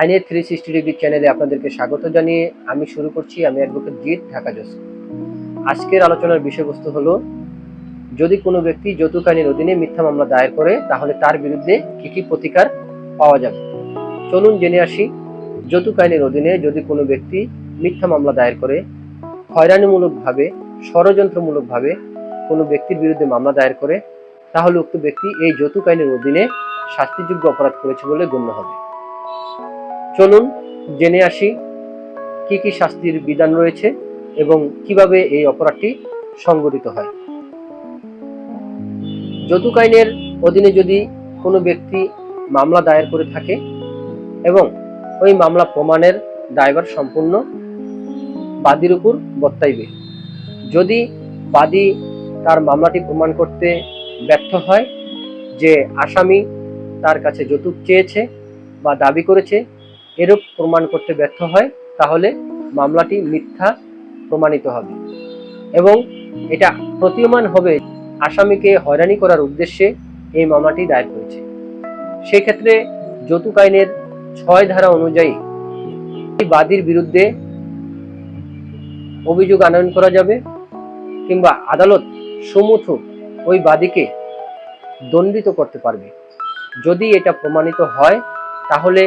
আইনের three sixty degree চ্যানেলে আপনাদেরকে স্বাগত জানিয়ে আমি শুরু করছি, আমি অ্যাডভোকেট জিৎ ঢাকা জজ। আজকের আলোচনার বিষয়বস্তু হলো, যদি কোনো ব্যক্তি যৌতুক আইনের অধীনে মিথ্যা মামলা দায়ের করে, তাহলে তার বিরুদ্ধে কি কি প্রতিকার পাওয়া যাবে? চলুন জেনে আসি, যৌতুক আইনের অধীনে যদি কোনো ব্যক্তি মিথ্যা মামলা দায়ের করে, হয়রানিমূলকভাবে, ষড়যন্ত্রমূলকভাবে কোনো ব্যক্তির বিরুদ্ধে মামলা দায়ের করে, তাহলে উক্ত ব্যক্তি এই যৌতুক আইনের অধীনে শাস্তিযোগ্য অপরাধ করেছে বলে গণ্য হবে। চলুন জেনে আসি কি কি শাস্তির বিধান রয়েছে এবং কীভাবে এই অপরাধটি সংগঠিত হয়। যৌতুক আইনের অধীনে যদি কোনো ব্যক্তি মামলা দায়ের করে থাকে এবং ওই মামলা প্রমাণের দায়ভার সম্পূর্ণ বাদীর উপর বর্তাইবে। যদি বাদী তার মামলাটি প্রমাণ করতে ব্যর্থ হয় যে আসামি তার কাছে যৌতুক চেয়েছে বা দাবি করেছে এরূপ প্রমাণ করতে ব্যর্থ হয়, তাহলে মামলাটি মিথ্যা প্রমাণিত হবে। এবং এটা প্রতীয়মান হবে আসামিকে হয়রানি করার উদ্দেশ্যে এই মামলাটি দায়ের করেছে সেক্ষেত্রে যৌতুক আইনের ছয় ধারা অনুযায়ী বাদীর বিরুদ্ধে অভিযোগ আনয়ন করা যাবে কিংবা আদালত সমুথ ওই বাদীকে দণ্ডিত করতে পারবে। যদি এটা প্রমাণিত হয়, তাহলে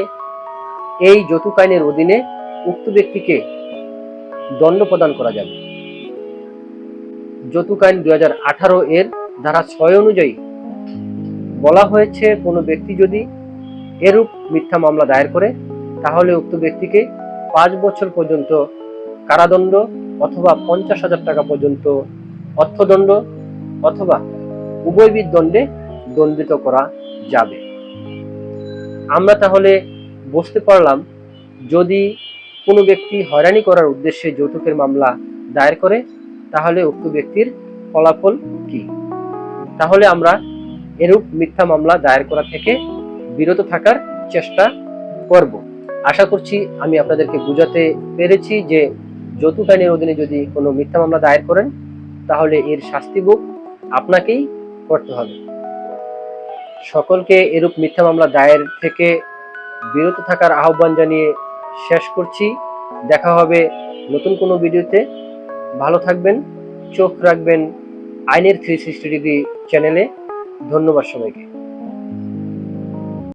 এই যৌতুক আইনের অধীনে উক্ত ব্যক্তিকে দণ্ড প্রদান করা যাবে। যৌতুক আইন দু হাজার আঠারো এর ধারা ছয় অনুযায়ী বলা হয়েছে, কোনো ব্যক্তি যদি এরূপ মিথ্যা মামলা দায়ের করে, তাহলে উক্ত ব্যক্তিকে পাঁচ বছর পর্যন্ত কারাদণ্ড অথবা পঞ্চাশ হাজার টাকা পর্যন্ত অর্থদণ্ড অথবা উভয়বিধ দণ্ডে দণ্ডিত করা যাবে। আমরা তাহলে বুঝতে পারলাম যদি কোনো ব্যক্তি হয়রানি করার উদ্দেশ্যে যৌতুকের মামলা দায়ের করে, তাহলে উক্ত ব্যক্তির ফলাফল কি? তাহলে আমরা এরূপ মিথ্যা মামলা দায়ের করা থেকে বিরত থাকার চেষ্টা করব। আশা করছি আমি আপনাদেরকে বুঝাতে পেরেছি যে যৌতুক আইনের অধীনে যদি কোনো মিথ্যা মামলা দায়ের করেন, তাহলে এর শাস্তি ভোগ আপনাকেই করতে হবে। সকলকে এরূপ মিথ্যা মামলা দায়ের থেকে বিরত থাকার আহ্বান জানিয়ে শেষ করছি। দেখা হবে নতুন কোনো ভিডিওতে। ভালো থাকবেন, চোখ রাখবেন আইনের থ্রি সিক্সটি ডিগ্রি চ্যানেলে। ধন্যবাদ সবাইকে।